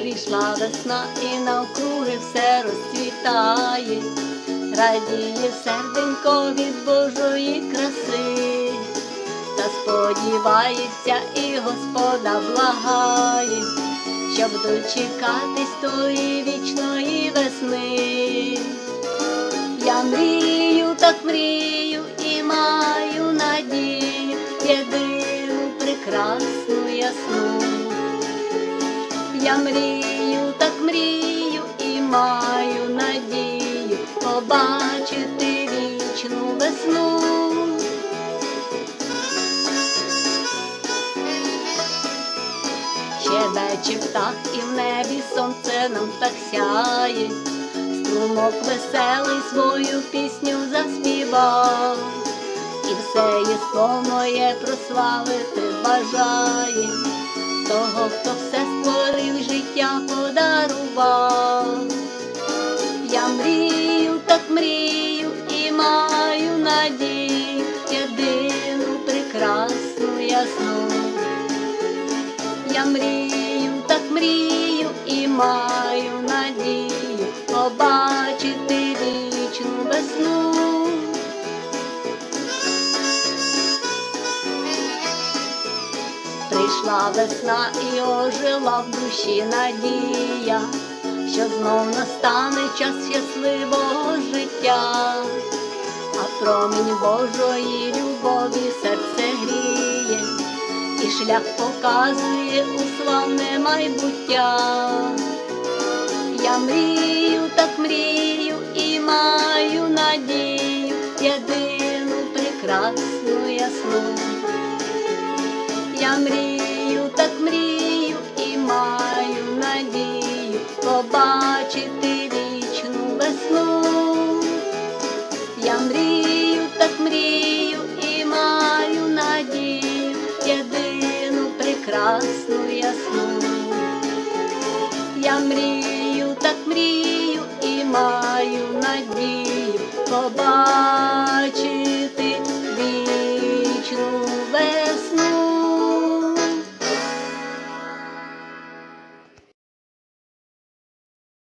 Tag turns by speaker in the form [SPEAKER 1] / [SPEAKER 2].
[SPEAKER 1] Прийшла весна і навкруги все розцвітає, радіє серденько від Божої краси, та сподівається і Господа благає, щоб дочекатись тої вічної весни. Я мрію, так мрію Я мрію, так мрію і маю надію побачити вічну весну. Щебече птах і в небі сонце нам так сяє, струмок веселий свою пісню заспівав, і все єство моє прославити бажає. Того, хто все життя подарував. Я мрію, так мрію і маю надію, єдину прекрасну ясну. Я мрію, так мрію і маю надію побачити Прийшла весна і ожила в душі надія, що знов настане час щасливого життя, а промінь Божої любові серце гріє, і шлях показує у славне майбуття. Я мрію, так мрію і маю надію, єдину прекрасну ясну. Я мрію, так мрію і маю надію побачити вічну весну. Я мрію, так мрію і маю надію, єдину прекрасну ясну. Я мрію, так мрію і маю надію побачити.